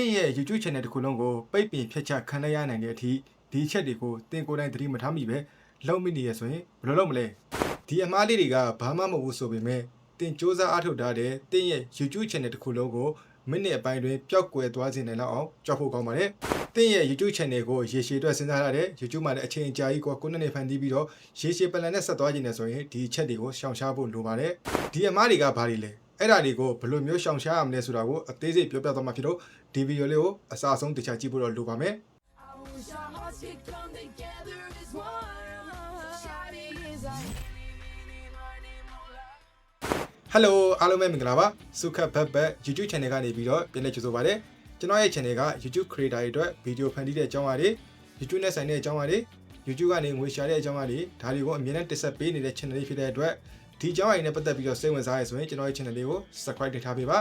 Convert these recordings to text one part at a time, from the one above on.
င့်ရဲ့ YouTube channel တစ်ခုလုံးကိုပိတ်ပင်ဖျက်ချခံရရနိုင်တဲ့အထိဒီအချက်တွေကိုသင်ကိုယ်တိုင်သတိမထားမိပဲလုံးမိနေရဆိုရင်ဘယ်လိုလုပ်မလဲဒီအမားလေးတွေကဘာမှမဟုတ်ဘူးဆိုပေမဲ့သင်စူးစမ်းအားထုတ်ထားတဲ့သင်ရဲ့ YouTube channel တစ်ခုလုံးကိုမိနစ်အပိုင်းတွင်ပျောက်ကွယ်သွားစေနိုင်လောက်အောင်ကြောက်ဖို့ကောင်းပါတယ်သင်ရဲ့ YouTube channel ကိုရေရှည်အတွက်စဉ်းစားရတဲ့ YouTube မှာလည်းအချိန်အကြာကြီးကိုကိုနှစ်နှစ်ဖန်တီးပြီးတော့ရေရှည်ပလန်နဲ့ဆက်သွားခြင်းနဲ့ဆိုရင်ဒီအချက်တွေကိုရှောင်ရှားဖို့လိုပါတယ်ဒီအမားတွေကဘာတွေလဲ အဲ့ဒါတွေကိုဘယ်လိုမျိုးရှောင်ရှားရမလဲဆိုတာကိုအသေးစိတ်ပြောပြသွားမှာဖြစ်လို့ဒီဗီဒီယိုလေးကိုအစားအဆုံးတခြားကြည့်ဖို့တော့လိုပါမယ် I wish our hearts could come together as one. Shawty is a ဟယ်လိုအားလုံးပဲမင်္ဂလာပါစုခတ်ဘက်ဘက် YouTube channel ကနေပြီးတော့ပြန်လည်ကြိုဆိုပါရစေကျွန်တော်ရဲ့ channel က YouTube creator တွေအတွက်ဗီဒီယိုဖန်တီးတဲ့အကြောင်းအရာတွေ YouTube နဲ့ဆိုင်တဲ့အကြောင်းအရာတွေ YouTube ကနေငွေရှာတဲ့အကြောင်းအရာတွေဒါတွေကိုအမြဲတမ်းတင်ဆက်ပေးနေတဲ့ channel လေးဖြစ်တဲ့အတွက် ဒီအကြောင်းအရာတွေနဲ့ပတ်သက်ပြီးတော့စိတ်ဝင်စားရဆိုရင်ကျွန်တော်ရဲ့ channel လေးကို subscribe လုပ်ထားပေးပါ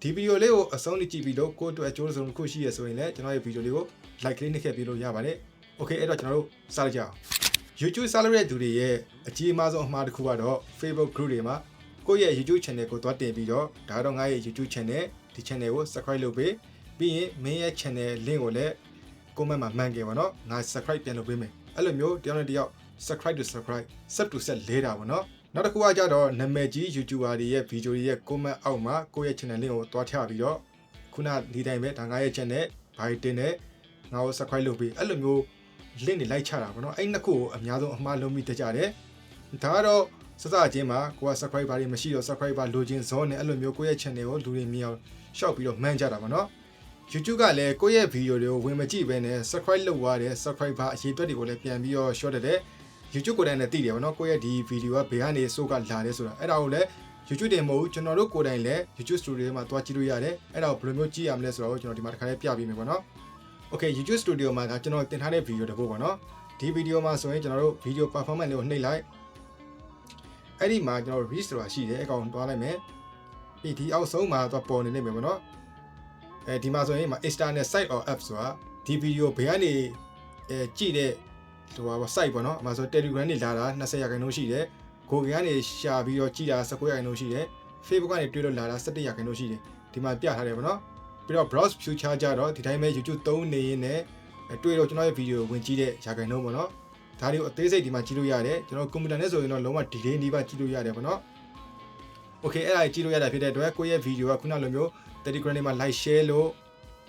ဒီဗီဒီယိုလေးကိုအဆုံးထိကြည့်ပြီးတော့ကိုယ့်အတွက်အကျိုးဆုံးတစ်ခုရှိရဆိုရင်လည်းကျွန်တော်ရဲ့ဗီဒီယိုလေးကို like လေးနှိပ်ခဲ့ပေးလို့ရပါတယ် Okay အဲ့တော့ကျွန်တော်တို့စလိုက်ကြအောင် YouTube စားလို့တဲ့သူတွေရဲ့အကြီးအမားဆုံးအမှားတစ်ခုကတော့ Facebook group တွေမှာကိုယ့်ရဲ့ YouTube channel ကိုသွားတင်ပြီးတော့ဒါတော့ငါရဲ့ YouTube channel ဒီ channel ကို subscribe လုပ်ပေးပြီးရင်မင်းရဲ့ channel link ကိုလည်း comment မှာမှန်ခဲ့ပါတော့ငါ subscribe ပြန်လုပ်ပေးမယ်အဲ့လိုမျိုးတယောက်နဲ့တယောက် subscribe to subscribe sub to sub လဲတာပါနော် နောက်တစ်ခုကကြတော့နာမည်ကြီး YouTuber တွေရဲ့ video တွေရဲ့ comment အောက်မှာကိုယ့်ရဲ့ channel link ကိုသွားချပြီးတော့ခုနဒီတိုင်းပဲဒါငါရဲ့ channel ဘာတင်နေငါ့ကို subscribe လုပ်ပေးအဲ့လိုမျိုး link တွေလိုက်ချတာပေါ့နော်အဲ့နှစ်ခုကိုအများဆုံးအမှားလုံးပြီးတကြတယ်ဒါကတော့စစချင်းမှာကိုက subscriber တွေမရှိတော့ subscriber လိုချင်ဇောနဲ့အဲ့လိုမျိုးကိုယ့်ရဲ့ channel ကိုလူတွေမြင်အောင်ရှောက်ပြီးတော့မှန်းကြတာပေါ့နော် YouTube ကလည်းကိုယ့်ရဲ့ video တွေကိုဝင်မကြည့်ဘဲနဲ့ subscribe လုပ်သွားတယ် subscriber အရေးအတွက်တွေကိုလည်းပြန်ပြီးတော့ short တယ် YouTube ကိုယ်တိုင်လည်းသိတယ်ပေါ့နော်ကိုယ့်ရဲ့ဒီ video ကဘယ်ကနေစိုးကလာတယ်ဆိုတာအဲ့ဒါကိုလည်း YouTube တင်မဟုတ်ဘူးကျွန်တော်တို့ကိုယ်တိုင်လည်း YouTube Studio မှာတွားကြည့်လို့ရတယ်အဲ့ဒါကိုဘယ်လိုမျိုးကြည့်ရမလဲဆိုတာကိုကျွန်တော်ဒီမှာတစ်ခါလေးပြပေးမယ်ပေါ့နော် Okay YouTube Studio မှာကကျွန်တော်တင်ထားတဲ့ video တစ်ပုဒ်ပေါ့နော်ဒီ video မှာဆိုရင်ကျွန်တော်တို့ video performance လေးကိုနှိပ်လိုက်အဲ့ဒီမှာကျွန်တော် reach ဆိုတာရှိတယ်အကောင်တွားလိုက်မယ်ပြီးဒီအောက်ဆုံးမှာတော့ပေါ်နေနေမယ်ပေါ့နော်အဲဒီမှာဆိုရင်မှာ external site or app ဆိုတာဒီ video ဘယ်ကနေအဲကြည့်တဲ့ ဟိုပါ site ပေါ့နော်အမှဆို Telegram နေလာတာ20ရာခိုင်နှုန်းရှိတယ် Google ကနေရှာပြီးတော့ကြည့်တာ19ရာခိုင်နှုန်းရှိတယ် Facebook ကနေတွေ့လို့လာတာ17ရာခိုင်နှုန်းရှိတယ်ဒီမှာပြထားတယ်ပေါ့နော်ပြီးတော့ browse future ကြတော့ဒီတိုင်းပဲ YouTube သုံးနေရင်းနဲ့အဲတွေ့တော့ကျွန်တော်ရဲ့ဗီဒီယိုဝင်ကြည့်တဲ့ရာခိုင်နှုန်းပေါ့နော်ဒါတွေကိုအသေးစိတ်ဒီမှာကြည့်လို့ရတယ်ကျွန်တော်ကွန်ပျူတာနဲ့ဆိုရင်တော့လုံးဝ delay နေပါကြည့်လို့ရတယ်ပေါ့နော် Okay အဲ့ဒါကြည့်လို့ရတာဖြစ်တဲ့အတွက်ကိုယ့်ရဲ့ဗီဒီယိုကခုနလိုမျိုး Telegram တွေမှာ like share လို့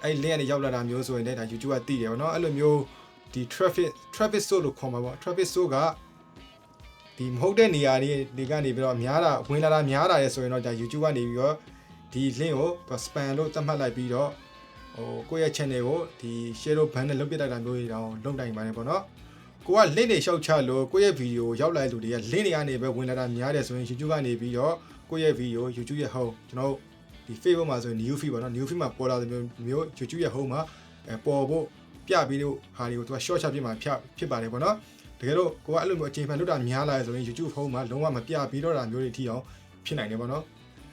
အဲ့ link ကနေရောက်လာတာမျိုးဆိုရင်လည်းဒါ YouTube ကသိတယ်ပေါ့နော်အဲ့လိုမျိုး ဒီ traffic traffic source လို့ခေါ်မှာပေါ့ traffic source ကဒီမဟုတ်တဲ့နေရာတွေတွေကနေပြီးတော့များတာဝင်လာတာများတာရဲဆိုရင်တော့ဒါ YouTube ကနေပြီးတော့ဒီ link ကိုသူ spam လို့သတ်မှတ်လိုက်ပြီးတော့ဟိုကိုယ့်ရဲ့ channel ကိုဒီ share လို့ ban နဲ့လုပ်ပြလိုက်တာမျိုးတွေတော့လုပ်နိုင်ပါတယ်ပေါ့နော်ကိုက link တွေရှောက်ချလို့ကိုယ့်ရဲ့ video ရောက်လာတဲ့လူတွေက link တွေကနေပဲဝင်လာတာများတယ်ဆိုရင် YouTube ကနေပြီးတော့ကိုယ့်ရဲ့ video YouTube ရဲ့ home ကျွန်တော်တို့ဒီ Facebook မှာဆိုရင် new feed ပေါ့နော် new feed မှာပေါ်လာတဲ့မျိုးမျိုး YouTube ရဲ့ home မှာအဲပေါ်ဖို့ ပြပြီးတော့ဟာတွေကိုသူက short ချပြမှာဖြစ်ဖြစ်ပါတယ်ပေါ့နော်တကယ်တော့ကိုကအဲ့လိုမျိုးအချိန်ဖန်လုပ်တာများလာရဆိုရင် YouTube home မှာလုံးဝမပြပြီးတော့တာမျိုးတွေထိအောင်ဖြစ်နိုင်တယ်ပေါ့နော်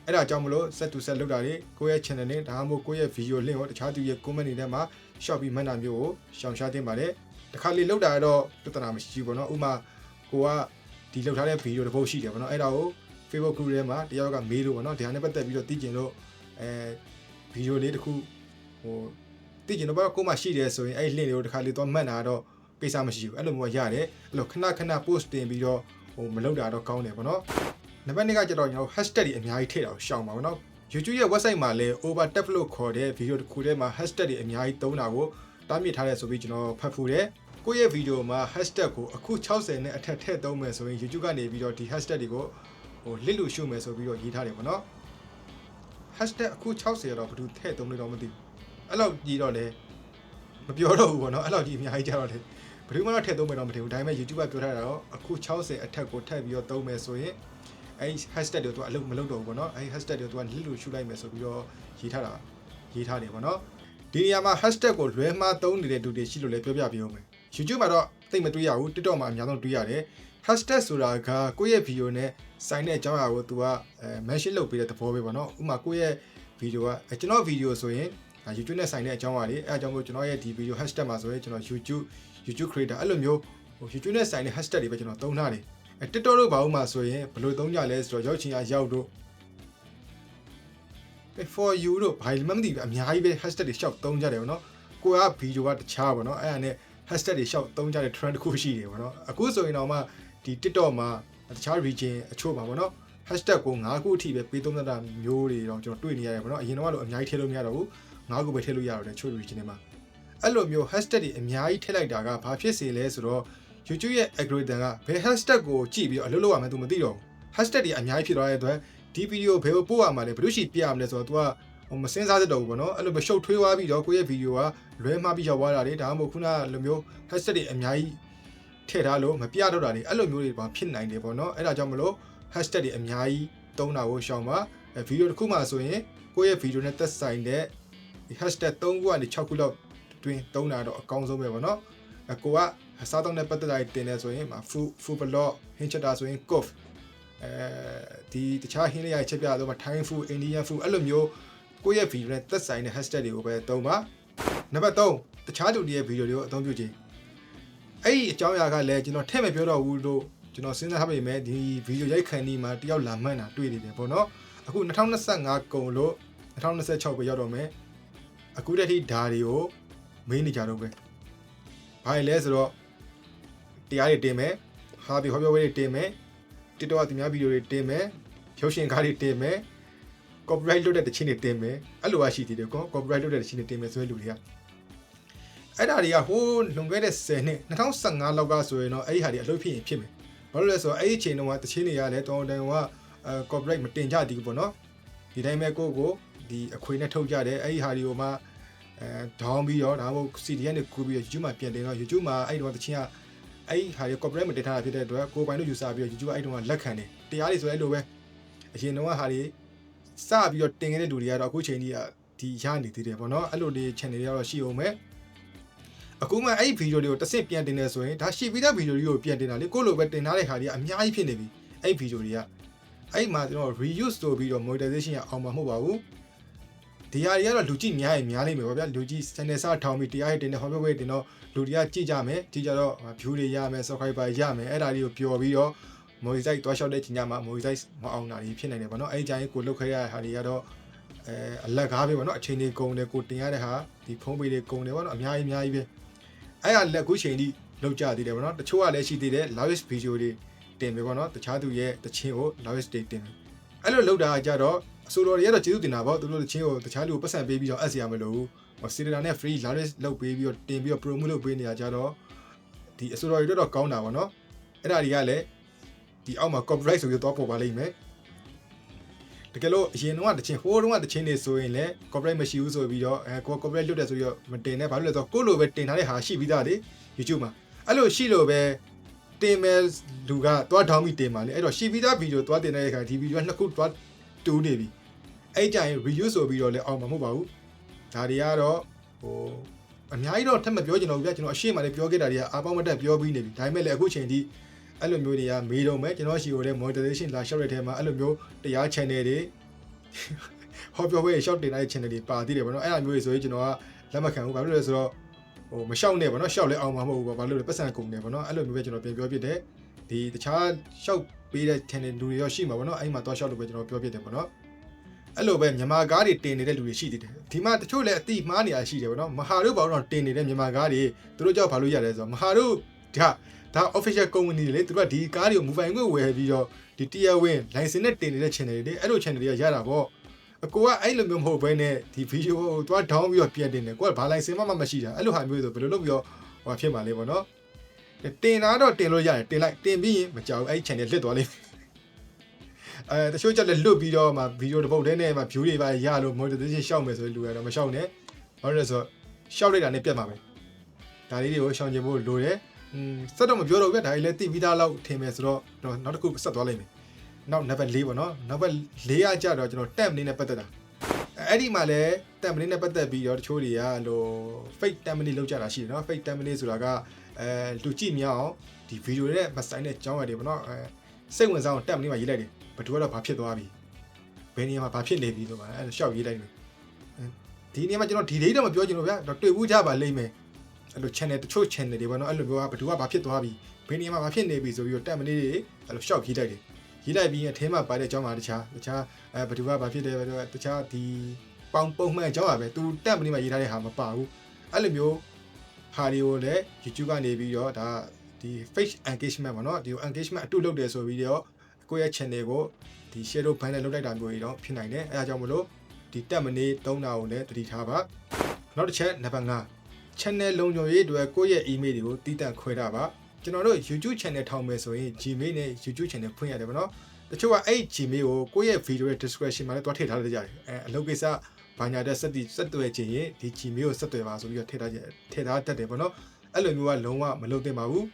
အဲ့ဒါကြောင့်မလို့ set to set လောက်တာတွေကိုယ့်ရဲ့ channel နဲ့ဒါမှမဟုတ်ကိုယ့်ရဲ့ video link ကိုတခြားသူရဲ့ comment တွေထဲမှာ short ပြီးမှတ်တာမျိုးကိုရှောင်ရှားသင့်ပါတယ်တခါလေလောက်တာတော့ပြဿနာမရှိဘူးပေါ့နော်ဥမာကိုကဒီလောက်ထားတဲ့ video တစ်ပုဒ်ရှိတယ်ပေါ့နော်အဲ့ဒါကို Facebook group ထဲမှာတယောက်ကမေးလို့ပေါ့နော်ဒီဟာနဲ့ပတ်သက်ပြီးတော့သိကျင်လို့အဲ video လေးတစ်ခုဟို သိကျင်တော့ဘာကိုမှရှိတယ်ဆိုရင်အဲ့ link တွေကိုတခါလေတော့မှတ်တာတော့ကိစ္စမရှိဘူးအဲ့လိုမျိုးရတယ်အဲ့လိုခဏခဏ post တင်ပြီးတော့ဟိုမလောက်တာတော့ကောင်းတယ်ပေါ့နော်နံပါတ်2ကကျတော့ကျွန်တော် hashtag တွေအများကြီးထည့်တာကိုရှောင်ပါဘောနော် YouTube ရဲ့ website မှာလည်း overtap လို့ခေါ်တဲ့ video တစ်ခုထဲမှာ hashtag တွေအများကြီးသုံးတာကိုတားမြစ်ထားတယ်ဆိုပြီးကျွန်တော်ဖတ်ဖူးတယ်ကိုယ့်ရဲ့ video မှာ hashtag ကိုအခု60နဲ့အထက်ထည့်သုံးမယ်ဆိုရင် YouTube ကနေပြီးတော့ဒီ hashtag တွေကိုဟိုလစ်လို့ရှုမယ်ဆိုပြီးတော့ရေးထားတယ်ပေါ့နော် hashtag အခု60ရတော့ဘယ်သူထည့်သုံးလို့တော့မသိဘူး အဲ့လောက်ကြီးတော့လေမပြောတော့ဘူးပေါ့နော်အဲ့လောက်ကြီးအများကြီးကြတော့လေဘယ်သူမှတော့ထည့်သုံးမယ်တော့မထင်ဘူးဒါပေမဲ့ YouTube ကပြောထားတာတော့အခု60အထက်ကိုထည့်ပြီးတော့သုံးမယ်ဆိုရင်အဲ့ hashtag တွေကိုသူအလုပ်မလုပ်တော့ဘူးပေါ့နော်အဲ့ hashtag တွေကိုသူကလစ်လို့ရှုလိုက်မယ်ဆိုပြီးတော့ရေးထားတာရေးထားတယ်ပေါ့နော်ဒီနေရာမှာ hashtag ကိုလွဲမှားသုံးနေတဲ့သူတွေရှိလို့လည်းပြောပြပြအောင်မယ် YouTube မှာတော့သိပ်မတွေ့ရဘူး TikTok မှာအများဆုံးတွေ့ရတယ် hashtag ဆိုတာကကိုယ့်ရဲ့ video နဲ့ဆိုင်တဲ့အကြောင်းအရာကိုသူကအဲ mention လုပ်ပေးတဲ့သဘောပဲပေါ့နော်ဥပမာကိုယ့်ရဲ့ video ကအဲကျွန်တော် video ဆိုရင် ဒါ YouTube နဲ့ဆိုင်တဲ့အကြောင်းအရာတွေအဲအကြောင်းကိုကျွန်တော်ရဲ့ဒီ video hashtag မှာဆိုရင်ကျွန်တော် YouTube YouTube creator အဲ့လိုမျိုးဟို YouTube နဲ့ဆိုင်တဲ့ hashtag တွေပဲကျွန်တော်သုံးထားတယ်အဲ TikTok တို့ဘာလို့မှဆိုရင်ဘယ်လိုသုံးကြလဲဆိုတော့ရောက်ချင်အားရောက်တို့ for you တို့ဘာမှမသိဘူးအများကြီးပဲ hashtag တွေရှောက်သုံးကြတယ်ဗောနော်ကိုကဗီဒီယိုကတခြားဗောနော်အဲ့ဒါနဲ့ hashtag တွေရှောက်သုံးကြတဲ့ trend တစ်ခုရှိတယ်ဗောနော်အခုဆိုရင်တော့မှဒီ TikTok မှာတခြား region အချို့ပါဗောနော် hashtag ကို9ခုအထိပဲပေးသုံးတာမျိုးတွေတော့ကျွန်တော်တွေ့နေရတယ်ဗောနော်အရင်တော့ကတော့အများကြီးထည့်လို့မရတော့ဘူး 9ခုပဲထည့်လို့ရတော့တယ်ချို့ region တွေမှာအဲ့လိုမျိုး hashtag တွေအများကြီးထည့်လိုက်တာကဘာဖြစ်စေလဲဆိုတော့ YouTube ရဲ့ algorithm ကဘယ် hashtag ကိုကြည့်ပြီးတော့အလုပ်လုပ်ရမှန်း तू မသိတော့ဘူး hashtag တွေအများကြီးဖြစ်သွားတဲ့အတွက်ဒီဗီဒီယိုဘယ်ကိုပို့ရမှာလဲဘယ်လိုရှိပြရမလဲဆိုတော့ तू ကဟိုမစင်းစားတတ်တော့ဘူးပေါ့နော်အဲ့လိုမရှုပ်ထွေးသွားပြီးတော့ကိုယ့်ရဲ့ဗီဒီယိုကလွဲမှားပြီးရောက်သွားတာလေဒါမှမဟုတ်ခုနကလိုမျိုး hashtag တွေအများကြီးထည့်ထားလို့မပြတော့တာလေအဲ့လိုမျိုးတွေပါဖြစ်နိုင်တယ်ပေါ့နော်အဲ့ဒါကြောင့်မလို့ hashtag တွေအများကြီးသုံးတာကိုရှောင်ပါအဲဗီဒီယိုတစ်ခုမှဆိုရင်ကိုယ့်ရဲ့ဗီဒီယိုနဲ့သက်ဆိုင်တဲ့ဒီ hashtag 3ခုကနေ6ခုလောက်တွင်သုံးတာတော့အကောင်းဆုံးပဲပေါ့နော်အကိုကစားတော့တဲ့ပတ်သက်တာတင်နေဆိုရင် food food blog ဟင်းချက်တာဆိုရင် cof အဲဒီတခြားဟင်းလေးရချက်ပြတော့မှ Thai food Indian food အဲ့လိုမျိုးကိုယ့်ရဲ့ video နဲ့သက်ဆိုင်တဲ့ hashtag တွေကိုပဲသုံးပါနံပါတ်3တခြားသူတွေရဲ့ video တွေကိုအသုံးပြုခြင်းအဲ့ဒီအကြောင်းအရာကလည်းကျွန်တော်ထည့်မပြောတော့ဘူးလို့ကျွန်တော်စဉ်းစားထားပေမဲ့ဒီ video ရိုက်ခံဒီမှာတယောက်လာမှန်းတာတွေ့နေတယ်ပေါ့နော်အခု2025ကုန်လို့2026ပဲရောက်တော့မယ် အခုတည်းထိဓာတွေကိုမေးနေကြတော့ပဲဘာလဲဆိုတော့တရားတွေတင်မယ်ဟာဒီဟောပြောဝဲတွေတင်မယ် TikTok ကသူများဗီဒီယိုတွေတင်မယ်ရုပ်ရှင်ကားတွေတင်မယ် copyright လုပ်တဲ့တခြင်းတွေတင်မယ်အဲ့လိုပါရှိသေးတယ်ကော copyright လုပ်တဲ့တခြင်းတွေတင်မယ်ဆိုတဲ့လူတွေကအဲ့ဒါတွေကဟိုးလွန်ခဲ့တဲ့10နှစ်2015လောက်ကဆိုရင်တော့အဲ့ဒီဟာတွေအလုပ်ဖြစ်ရင်ဖြစ်မယ်ဘာလို့လဲဆိုတော့အဲ့ဒီအချိန်တုန်းကတခြင်းတွေကလည်းတောင်းတန်ကအဲ copyright မတင်ကြသေးဘူးပေါ့နော်ဒီတိုင်းပဲကိုကို ဒီအခွေနဲ့ထုတ်ကြတယ်အဲ့ဒီဟာတွေကိုမှအဲ down ပြီးတော့ဒါမှမဟုတ် CDN နဲ့ကူပြီးတော့ YouTube မှာပြန်တင်တော့ YouTube မှာအဲ့ဒီတော့တခြင်းကအဲ့ဒီဟာတွေ copyright မတင်ထားတာဖြစ်တဲ့အတွက်ကိုပိုင်လို့ယူဆပြီးတော့ YouTube ကအဲ့ဒီတော့လက်ခံတယ်တရားတွေဆိုအဲ့လိုပဲအရင်တော့ဟာတွေစပြီးတော့တင်ခဲ့တဲ့လူတွေကတော့အခုချိန်ကြီးကဒီရနေသေးတယ်ပေါ့နော်အဲ့လိုလေး channel တွေကတော့ရှိအောင်မယ်အခုမှအဲ့ဒီဗီဒီယိုတွေကိုတစ်ဆင့်ပြန်တင်နေဆိုရင်ဒါရှိပြီးသားဗီဒီယိုတွေကိုပြန်တင်တာလေကိုယ့်လိုပဲတင်ထားတဲ့ခါတွေကအများကြီးဖြစ်နေပြီအဲ့ဒီဗီဒီယိုတွေကအဲ့ဒီမှာကျွန်တော် reuse ဆိုပြီးတော့ monetization ရအောင်မှာမဟုတ်ပါဘူး ဒီဟာတွေကတော့လူကြည့်များရင်များလိမ့်မယ်ပေါ့ဗျာလူကြည့် channel စထောင်ပြီးတရားရတင်တဲ့ဟောပြောပွဲတင်တော့လူတွေကကြည့်ကြမယ်ကြည့်ကြတော့ view တွေရမယ် subscriber ရမယ်အဲ့ဒါတွေကိုပျော်ပြီးတော့မိုဒီစိုက်တွားလျှောက်တဲ့ချိန်ညမှာမိုဒီစိုက်မအောင်တာကြီးဖြစ်နိုင်တယ်ဗောနော်အဲ့ဒီကြိုင်းကိုလုတ်ခဲရတဲ့ဟာတွေကတော့အဲအလက်ကားပဲဗောနော်အချိန်တွေကုန်တယ်ကိုတင်ရတဲ့ဟာဒီဖုံးပေတွေကုန်တယ်ဗောနော်အများကြီးအများကြီးပဲအဲ့ဟာလက်ကူးချိန်ထိလောက်ကြသေးတယ်ဗောနော်တချို့ကလည်းရှိသေးတယ် live video တွေတင်ပဲဗောနော်တခြားသူရဲ့တချင်းကို live တွေတင်တယ်အဲ့လိုလောက်တာကြတော့ အဆိုတော်တွေကတော့ကျေးဇူးတင်တာဗောသူတို့တချင်းကိုတခြားလူကိုပတ်စံပေးပြီးတော့အပ်စီရမလို့ဟိုစီရတာနဲ့ free live လုပ်ပေးပြီးတော့တင်ပြီးတော့ promo လုပ်ပေးနေတာကြတော့ဒီအဆိုတော်တွေတော့ကောင်းတာဗောနော်အဲ့ဒါတွေကလည်းဒီအောက်မှာ copyright ဆိုပြီးတော့ပေါ်ပါလိမ့်မယ်တကယ်လို့အရင်တော့တချင်းဟိုးတုန်းကတချင်းနေဆိုရင်လည်း copyright မရှိဘူးဆိုပြီးတော့အဲကို copyright လွတ်တယ်ဆိုပြီးတော့မတင်နဲ့ဘာလို့လဲဆိုတော့ကိုလိုပဲတင်ထားတဲ့ဟာရှိပြီးသားလေ YouTube မှာအဲ့လိုရှိလို့ပဲတင်မဲ့လူကသွားဒေါင်းပြီးတင်ပါလေအဲ့တော့ရှိပြီးသားဗီဒီယိုသွားတင်တဲ့အခါဒီဗီဒီယိုကနှစ်ခုသွား တူးနေပြီအဲ့ကြရင် review ဆိုပြီးတော့လည်းအောင်မှာမဟုတ်ပါဘူးဒါတွေကတော့ဟိုအများကြီးတော့ထပ်မပြောချင်တော့ဘူးဗျကျွန်တော်အရှိမလည်းပြောခဲ့တာတွေကအာပေါင်းမတက်ပြောပြီးနေပြီဒါပေမဲ့လည်းအခုချိန်ထိအဲ့လိုမျိုးတွေကမေးတော့မယ်ကျွန်တော်ရှိကိုလည်း monetization လာရှောက်တဲ့ထဲမှာအဲ့လိုမျိုးတရား channel တွေဟောပြောပွဲရှောက်တင်တဲ့ channel တွေပါသေးတယ်ဗောနော်အဲ့လိုမျိုးတွေဆိုရင်ကျွန်တော်ကလက်မခံဘူးဘာလို့လဲဆိုတော့ဟိုမရှောက်နဲ့ဗောနော်ရှောက်လဲအောင်မှာမဟုတ်ဘူးဗောဘာလို့လဲပတ်စံကုန်တယ်ဗောနော်အဲ့လိုမျိုးပဲကျွန်တော်ပြန်ပြောပြတယ်ဒီတခြားရှောက် ပေးတဲ့ channel လူတွေရောရှိမှာဗောနော်အဲ့မှာတော့ရှောက်လို့ပဲကျွန်တော်ပြောပြတယ်ဗောနော်အဲ့လိုပဲမြန်မာကားတွေတင်နေတဲ့လူတွေရှိသေးတယ်ဒီမှာတချို့လည်းအတိမှားနေရရှိတယ်ဗောနော်မဟာတို့ဘာလို့တော့တင်နေတဲ့မြန်မာကားတွေသူတို့ကြောက်ဘာလို့ရတယ်ဆိုတော့မဟာတို့ဒါဒါ official company တွေလေသူကဒီကားတွေကို mobile ကိုဝယ်ပြီးတော့ဒီ tier win license နဲ့တင်နေတဲ့ channel တွေလေအဲ့လို channel တွေကရတာပေါ့အကိုကအဲ့လိုမျိုးမဟုတ်ဘဲနဲ့ဒီ video ကိုသွား down ပြီးတော့ပြန်တင်တယ်ကိုကဘာ license မှမရှိတာအဲ့လိုဟာမျိုးဆိုဘယ်လိုလုပ်ပြီးတော့ဟိုဖြစ်မှာလဲပေါ့နော် တင်တာတော့တင်လို့ရတယ်တင်လိုက်တင်ပြီးရင်မကြောက်အဲ့ channel လစ်သွားလိမ့်မယ်အဲတချို့ကြလည်းလွတ်ပြီးတော့မှ video တစ်ပုတ်တည်းနဲ့မှ view တွေပါရလို့ monetization ရှောက်မယ်ဆိုရင်လူကတော့မရှောက်နဲ့ဘာလို့လဲဆိုတော့ရှောက်လိုက်တာနဲ့ပြတ်မှာပဲဒါလေးတွေကိုရှောင်ကျင်ဖို့လိုတယ်อืมစက်တော့မပြောတော့ဘူးဗျဒါကြီးလည်းတိပြီးသားလောက်ထင်မယ်ဆိုတော့တော့နောက်တစ်ခုဆက်သွားလိုက်မယ်နောက်နံပါတ်၄ပေါ့နော်နံပါတ်၄ကကြတော့ကျွန်တော် temp လေးနဲ့ပတ်သက်တာအဲ့ဒီမှာလည်း temp လေးနဲ့ပတ်သက်ပြီးတော့တချို့တွေကလို့ fake temp လေးလောက်ကြတာရှိတယ်နော် fake temp လေးဆိုတာက အဲလူကြည့်မြအောင်ဒီ video ရဲ့မဆိုင်တဲ့ကြောင်းရတယ်ပေါ့နော်အဲစိတ်ဝင်စားအောင် temp လေးမှာရေးလိုက်တယ်ဘယ်သူကတော့ဘာဖြစ်သွားပြီဘယ်နေရာမှာဘာဖြစ်နေပြီလို့ပါအဲရှောက်ရေးလိုက်တယ်ဒီနေရာမှာကျွန်တော်ဒီလေးတော့မပြောချင်လို့ဗျာတော့တွေ့ဘူးကြပါလိမ့်မယ်အဲ့လို channel တချို့ channel တွေပေါ့နော်အဲ့လိုမျိုးကဘယ်သူကဘာဖြစ်သွားပြီဘယ်နေရာမှာဘာဖြစ်နေပြီဆိုပြီးတော့တက်မလေးတွေအဲ့လိုရှောက်ခီးလိုက်တယ်ရေးလိုက်ပြီးအထဲမှာပါတဲ့အကြောင်းပါတခြားတခြားအဲဘယ်သူကဘာဖြစ်တယ်ဘယ်သူကတခြားဒီပေါင်ပုံမှန်အကြောင်းပါပဲသူတက်မနေမှရေးထားတဲ့ဟာမပါဘူးအဲ့လိုမျိုး ဟာတွေကိုလည်း YouTube ကနေပြီးတော့ဒါဒီ face engagement ပေါ့နော်ဒီ engagement အတူလုပ်တယ်ဆိုပြီးတော့ကိုယ့်ရဲ့ channel ကိုဒီ share လုပ် ban နဲ့လုပ်လိုက်တာမျိုးတွေတော့ဖြစ်နိုင်တယ်အဲဒါကြောင့်မလို့ဒီတက်မနေသုံးတာကိုလည်းတတိထားပါနောက်တစ်ချက်နံပါတ်5 channel လုံခြုံရေးအတွက်ကိုယ့်ရဲ့ email တွေကိုတည်တံ့ခွဲတာပါကျွန်တော်တို့ YouTube channel ထောင်မယ်ဆိုရင် Gmail နဲ့ YouTube channel ဖွင့်ရတယ်ပေါ့နော်တချို့ကအဲ့ Gmail ကိုကိုယ့်ရဲ့ video ရဲ့ description မှာလည်းတွားထည့်ထားလိုက်ကြတယ်အဲအလုပ်ကိစ္စ ဘာညာတဲ့စက်တီစက်သွယ်ခြင်းရင်ဒီ Gmail ကိုဆက်သွယ်ပါဆိုပြီးတော့ထည့်ထားကြထည့်ထားတတ်တယ်ပေါ့နော်အဲ့လိုမျိုးကလုံးဝမလုပ်သင့်ပါဘူး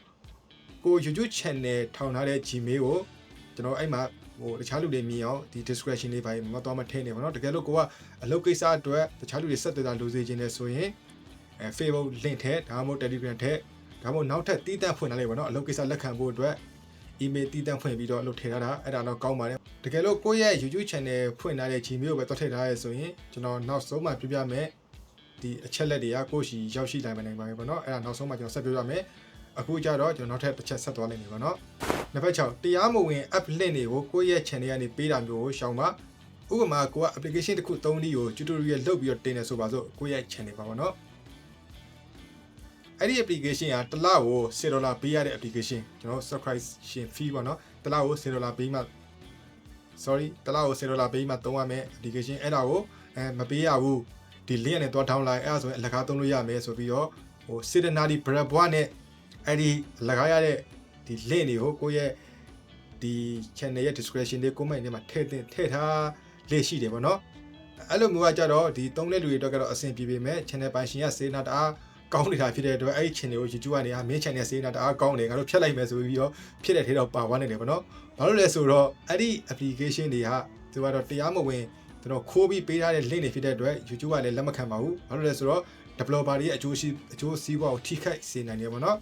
ကို YouTube channel ထောင်ထားတဲ့ Gmail ကိုကျွန်တော်အဲ့မှာဟိုတခြားလူတွေမြင်အောင်ဒီ description လေးပိုင်းမတော့မထည့်နေပါတော့တကယ်လို့ကိုကအလုပ်ကိစ္စအတွက်တခြားလူတွေဆက်သွယ်တာလိုစေခြင်းနဲ့ဆိုရင်အဲ Facebook link ထည့်ဒါမှမဟုတ် Telegram ထည့်ဒါမှမဟုတ်နောက်ထပ်တည်တံ့ဖွင့်ထားလိုက်ပါတော့အလုပ်ကိစ္စလက်ခံဖို့အတွက် email တည်တံ့ဖွင့်ပြီးတော့အလုပ်ထည့်ထားတာအဲ့ဒါတော့ကောင်းပါတယ်တကယ်လို့ကိုယ့်ရဲ့ YouTube channel ဖွင့်ထားတဲ့ Gmail ကိုပဲတွတ်ထည့်ထားရဲဆိုရင်ကျွန်တော်နောက်ဆုံးမှပြပြမယ်ဒီအချက်လက်တွေကကိုယ့်ရှိရောက်ရှိနိုင်မနိုင်ပါဘူးပေါ့နော်အဲ့ဒါနောက်ဆုံးမှကျွန်တော်ဆက်ပြပြမယ်အခုကြတော့ကျွန်တော်နောက်ထပ်တစ်ချက်ဆက်သွားလိုက်နေပါနော်နံပါတ်6တရားမဝင် app link တွေကိုကိုယ့်ရဲ့ channel ကနေပေးတာမျိုးကိုရှောင်ပါဥပမာကိုက application တစ်ခုသုံးနည်းကို tutorial လုပ်ပြီးတော့တင်နေဆိုပါစို့ကိုယ့်ရဲ့ channel ပါပေါ့နော် အဲ့ဒီ application ကတစ်လကို10ဒေါ်လာပေးရတဲ့ application ကျွန်တော် subscription fee ပေါ့နော်တစ်လကို10ဒေါ်လာပေးမှ sorry တစ်လကို10ဒေါ်လာပေးမှသုံးရမယ် application အဲ့ဒါကိုအဲမပေးရဘူးဒီ link နဲ့တော့ download အဲ့ဒါဆိုရင်အလကားသုံးလို့ရမယ်ဆိုပြီးတော့ဟို Serenity Brand ဘွားနဲ့အဲ့ဒီအလကားရတဲ့ဒီ link တွေကိုကိုယ့်ရဲ့ဒီ channel ရဲ့ description တွေ comment တွေမှာထည့်တင်ထည့်ထားလေ့ရှိတယ်ပေါ့နော်အဲ့လိုမျိုးကကြတော့ဒီသုံးလက်လူတွေအတွက်ကတော့အဆင်ပြေပေမဲ့ channel ပိုင်ရှင်ကစေနာတအား ကောင်းနေတာဖြစ်တဲ့အတွက်အဲ့ဒီ channel ကို YouTube ကနေအမင်း channel စေနာတအားကောင်းတယ်ငါတို့ဖြတ်လိုက်မယ်ဆိုပြီးတော့ဖြစ်တဲ့ထဲတော့ပါသွားနေတယ်ပေါ့နော်ဘာလို့လဲဆိုတော့အဲ့ဒီ application တွေကသူကတော့တရားမဝင်ကျွန်တော်ခိုးပြီးပေးထားတဲ့ link တွေဖြစ်တဲ့အတွက် YouTube ကလည်းလက်မခံပါဘူးဘာလို့လဲဆိုတော့ developer တွေရဲ့အကျိုးရှိအကျိုးစီးပွားကိုထိခိုက်စေနိုင်တယ်ပေါ့နော်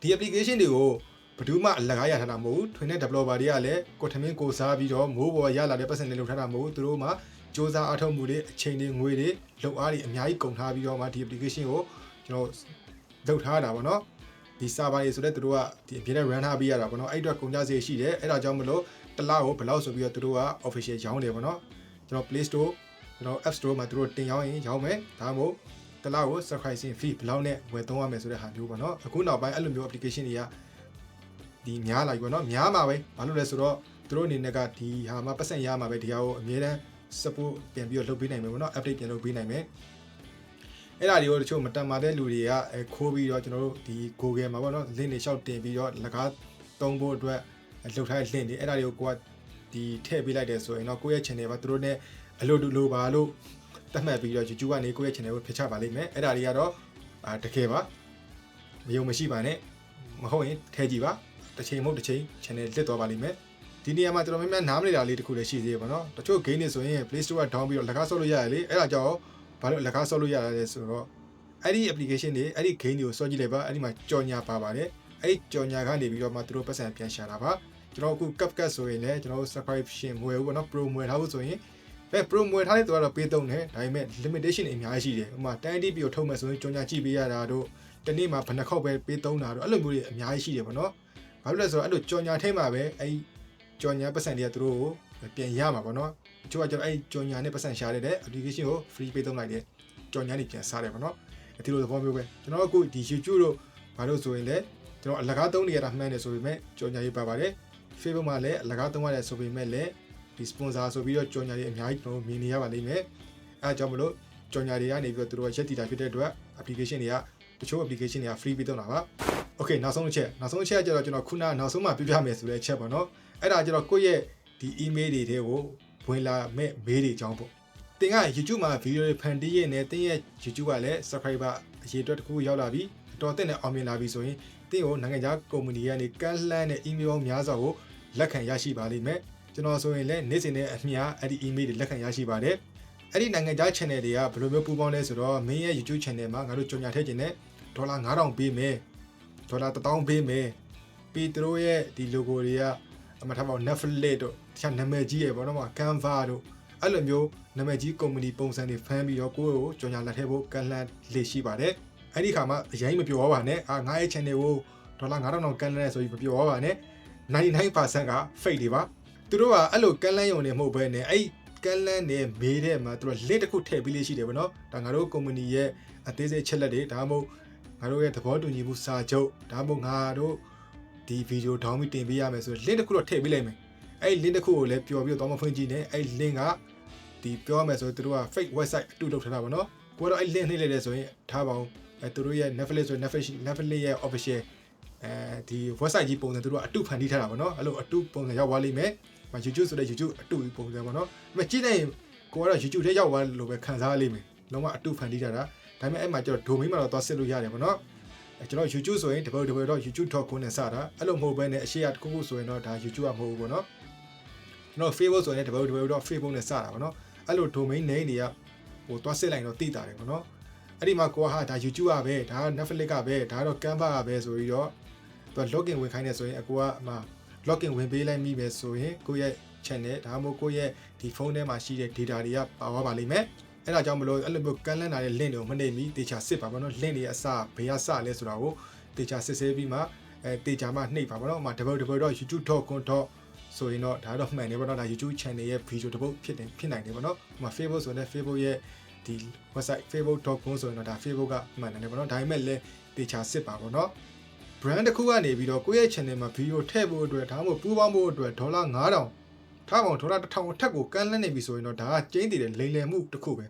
ဒီ application တွေကိုဘယ်သူမှအလကားရထားတာမဟုတ်ဘူးထွင်တဲ့ developer တွေကလည်းကိုထမင်းကိုစားပြီးတော့မိုးပေါ်ရလာတဲ့ပတ်စံတွေလုပ်ထားတာမဟုတ်ဘူးသူတို့မှ စ조사အထောက်မှုတွေအချိန်တွေငွေတွေလုံအားတွေအများကြီးကုန်ထားပြီးတော့မှဒီ application ကိုကျွန်တော်လုပ်ထားတာပေါ့နော်ဒီ server တွေဆိုတော့သူတို့ကဒီအပြည့်နဲ့ run ထားပေးရတာပေါ့နော်အဲ့အတွက်ကုန်ကြစည်ရှိတယ်အဲ့ဒါကြောင့်မလို့တစ်လကိုဘယ်လောက်ဆိုပြီးတော့သူတို့က official ရောင်းတယ်ပေါ့နော်ကျွန်တော် Play Store ကျွန်တော် App Store မှာသူတို့တင်ရောင်းရင်ရောင်းမယ်ဒါမှမဟုတ်တစ်လကို subscription fee ဘယ်လောက်နဲ့ဝယ်သုံးရမယ်ဆိုတဲ့ဟာမျိုးပေါ့နော်အခုနောက်ပိုင်းအဲ့လိုမျိုး application တွေကဒီများလာပြီပေါ့နော်များမှာပဲဘာလို့လဲဆိုတော့သူတို့အနေနဲ့ကဒီဟာမှာပတ်စံရမှာပဲဒီဟာကိုအမြဲတမ်း support ပြန်ပြီးတော့လုပ်ပေးနိုင်မယ်ပေါ့နော် update ပြန်လုပ်ပေးနိုင်မယ်အဲ့ဒါတွေကိုတချို့မတန်မာတဲ့လူတွေကအဲခိုးပြီးတော့ကျွန်တော်တို့ဒီ Google မှာပေါ့နော် link တွေလျှောက်တင်ပြီးတော့လကားသုံးဖို့အတွက်လှုပ်ထားတဲ့ link တွေအဲ့ဒါတွေကိုကိုကဒီထည့်ပေးလိုက်တယ်ဆိုရင်တော့ကိုယ့်ရဲ့ channel မှာသူတို့ ਨੇ အလိုလိုပါလို့တတ်မှတ်ပြီးတော့ YouTube ကနေကိုယ့်ရဲ့ channel ကိုဖျက်ချပါလိမ့်မယ်အဲ့ဒါတွေကတော့အာတကယ်ပါမယုံမရှိပါနဲ့မဟုတ်ရင်ထဲကြည့်ပါတစ်ချိန်မဟုတ်တစ်ချိန် channel လစ်သွားပါလိမ့်မယ် ဒီနေရာမှာတော်တော်များများနားမလည်တာလေးတခုလည်းရှိသေးတယ်ပေါ့နော်တချို့ game တွေဆိုရင် Play Store က down ပြီးတော့လက်ကားဆော့လို့ရတယ်လေအဲ့ဒါကြောင့်ဘာလို့လက်ကားဆော့လို့ရတာလဲဆိုတော့အဲ့ဒီ application တွေအဲ့ဒီ game တွေကိုဆော့ကြည့်လိုက်ပါအဲ့ဒီမှာကြော်ညာပါပါတယ်အဲ့ဒီကြော်ညာကနေပြီးတော့မှသူတို့ပတ်စံပြန်ရှာတာပါကျွန်တော်အခု CapCut ဆိုရင်လည်းကျွန်တော် subscription မွေဘူးပေါ့နော် pro မွေထားဖို့ဆိုရင်ပဲ pro မွေထားတဲ့သူကတော့ပေးသုံးတယ်ဒါပေမဲ့ limitation တွေအများကြီးရှိတယ်ဥပမာ 10 DB ကိုထုတ်မယ်ဆိုရင်ကြော်ညာကြည့်ပေးရတာတို့တနေ့မှာဘယ်နှခေါက်ပဲပေးသုံးတာတို့အဲ့လိုမျိုးတွေအများကြီးရှိတယ်ပေါ့နော်ဘာလို့လဲဆိုတော့အဲ့လိုကြော်ညာထဲမှာပဲအဲ့ ကြော်ညာပတ်စံတွေကသူတို့ကိုပြန်ရမှာပေါ့နော်အချို့ကကျွန်တော်အဲ့ကြော်ညာနဲ့ပတ်စံရှာရတဲ့ application ကို free ပေးသုံးလိုက်တယ်ကြော်ညာတွေပြန်စားတယ်ပေါ့နော်ဒီလိုသဘောမျိုးပဲကျွန်တော်အခုဒီ YouTube တို့ဘာလို့ဆိုရင်လည်းကျွန်တော်အလကားသုံးနေရတာမှန်းတယ်ဆိုပေမဲ့ကြော်ညာရေးပါပါတယ် Facebook မှာလည်းအလကားသုံးရတယ်ဆိုပေမဲ့လည်းဒီ sponsor ဆိုပြီးတော့ကြော်ညာတွေအများကြီးကျွန်တော်မြင်နေရပါလိမ့်မယ်အဲအကြောင်းမလို့ကြော်ညာတွေကနေပြီးတော့သူတို့ရက်တီတာဖြစ်တဲ့အတွက် application တွေကတချို့ application တွေက free ပေးသုံးတာပါ Okay နောက်ဆုံးတစ်ချက်နောက်ဆုံးတစ်ချက်ကကျတော့ကျွန်တော်ခုနနောက်ဆုံးမှပြပြမယ်ဆိုတဲ့အချက်ပေါ့နော် အဲ့ဒါကျတော့ကိုယ့်ရဲ့ဒီ email တွေထဲကိုဝင်လာမဲ့ mail တွေအကြောင်းပေါ့တင်က YouTube မှာ video တွေဖန်တီးရနေတင်ရဲ့ YouTube ကလည်း subscriber အရေးအတွက်တစ်ခုရောက်လာပြီအတော်တင်နဲ့အောင်မြင်လာပြီဆိုရင်တင်ကိုနိုင်ငံခြားကုမ္ပဏီကနေကန့်လှမ်းတဲ့ email ပေါင်းများစွာကိုလက်ခံရရှိပါလိမ့်မယ်ကျွန်တော်ဆိုရင်လည်းနေ့စဉ်နဲ့အမျှအဲ့ဒီ email တွေလက်ခံရရှိပါတယ်အဲ့ဒီနိုင်ငံခြား channel တွေကဘယ်လိုမျိုးပူးပေါင်းလဲဆိုတော့မင်းရဲ့ YouTube channel မှာငါတို့ကြော်ညာထည့်ခြင်းနဲ့ဒေါ်လာ9000ပေးမယ်ဒေါ်လာ1000ပေးမယ်ပြီးသူတို့ရဲ့ဒီ logo တွေက အမှတ်ထားပါ Netflix တို့တခြားနာမည်ကြီးရယ်ပေါ့နော်မှာ Canva တို့အဲ့လိုမျိုးနာမည်ကြီးကုမ္ပဏီပုံစံတွေဖမ်းပြီးတော့ကိုယ့်ကိုကြော်ညာလက်ထည့်ဖို့ကန့်လန့်လေရှိပါတယ်အဲ့ဒီခါမှာအရင်မပြောပါနဲ့အာငါရဲ့ channel ကိုဒေါ်လာ9000တောင်ကန့်လန့်နေဆိုပြီးမပြောပါနဲ့99%က fake တွေပါသူတို့ကအဲ့လိုကန်းလန်းယုံနေမဟုတ်ဘဲနဲ့အဲ့ကန်းလန်းနေမေးတဲ့မှာသူတို့ link တစ်ခုထည့်ပေးလေးရှိတယ်ဗောနော်ဒါငါတို့ company ရဲ့အသေးစိတ်ချက်လက်တွေဒါမှမဟုတ်ငါတို့ရဲ့သဘောတူညီမှုစာချုပ်ဒါမှမဟုတ်ငါတို့ ဒီဗီဒီယိုဒေါင်းမီတင်ပေးရမယ်ဆို link တစ်ခုတော့ထည့်ပေးလိုက်မယ်အဲ့ link တစ်ခုကိုလည်းပျော်ပြီးတော့မဖွင့်ကြည့်နဲ့အဲ့ link ကဒီပြောရမယ်ဆိုသူတို့က fake website အတူလုပ်ထားတာဗောနော်ကိုကတော့အဲ့ link နှိပ်လိုက်တယ်ဆိုရင်ထားပါအောင်အဲသူတို့ရဲ့ Netflix ဆို Netflix Netflix ရဲ့ official အဲဒီ website ကြီးပုံစံသူတို့ကအတုဖန်တီးထားတာဗောနော်အဲ့လိုအတုပုံစံရောက်သွားလိမ့်မယ်မ YouTube ဆိုတဲ့ YouTube အတုပုံစံဗောနော်ဒါပေမဲ့ကြည့်လိုက်ရင်ကိုကတော့ YouTube ထဲရောက်သွားလို့ပဲခံစားရလိမ့်မယ်လုံးဝအတုဖန်တီးထားတာဒါပေမဲ့အဲ့မှာကျတော့ domain မှာတော့သွားစစ်လို့ရတယ်ဗောနော်အဲ ကျွန်တော် YouTube ဆိုရင် www.youtube.com နဲ့စတာအဲ့လိုမဟုတ်ဘဲနဲ့အရှိရတစ်ခုခုဆိုရင်တော့ဒါ YouTube ကမဟုတ်ဘူးဗောနော်ကျွန်တော် Facebook ဆိုရင် www.facebook နဲ့စတာဗောနော်အဲ့လို domain name တွေကဟိုသွားစစ်လိုက်တော့တိတာတယ်ဗောနော်အဲ့ဒီမှာကိုကဟာဒါ YouTube ကပဲဒါ Netflix ကပဲဒါတော့ Canva ကပဲဆိုပြီးတော့သူက login ဝင်ခိုင်းနေဆိုရင်အကိုကအမှ login ဝင်ပေးလိုက်မိပဲဆိုရင်ကိုယ့်ရဲ့ channel ဒါမှမဟုတ်ကိုယ့်ရဲ့ဒီဖုန်းထဲမှာရှိတဲ့ data တွေကပါသွားပါလိမ့်မယ် အဲ့ဒါကြောင့်မလို့အဲ့လိုမျိုးကန့်လန့်လာတဲ့ link တွေကိုမနှိပ်မီတေချာစစ်ပါပါတော့ link တွေအစဘေးကစလဲဆိုတာကိုတေချာစစ်ဆေးပြီးမှအဲတေချာမှနှိပ်ပါပါတော့ဥမာ www.youtube.com ဆိုရင်တော့ဒါတော့မှန်နေပါတော့ဒါ YouTube channel ရဲ့ video တစ်ပုတ်ဖြစ်တယ်ဖြစ်နိုင်တယ်ပေါ့နော်ဥမာ Facebook ဆိုရင်လည်း Facebook ရဲ့ဒီ website facebook.com ဆိုရင်တော့ဒါ Facebook ကမှန်တယ်ပေါ့နော်ဒါပေမဲ့လည်းတေချာစစ်ပါပေါ့နော် brand တစ်ခုကနေပြီးတော့ကိုယ့်ရဲ့ channel မှာ video ထည့်ဖို့အတွက်ဒါမှမဟုတ်ပူးပေါင်းဖို့အတွက်ဒေါ်လာ9000 ထားပေါင်ဒေါ်လာ1000အထက်ကိုကမ်းလှမ်းနေပြီဆိုရင်တော့ဒါကကျင်းတည်တဲ့လိမ်လည်မှုတစ်ခုပဲ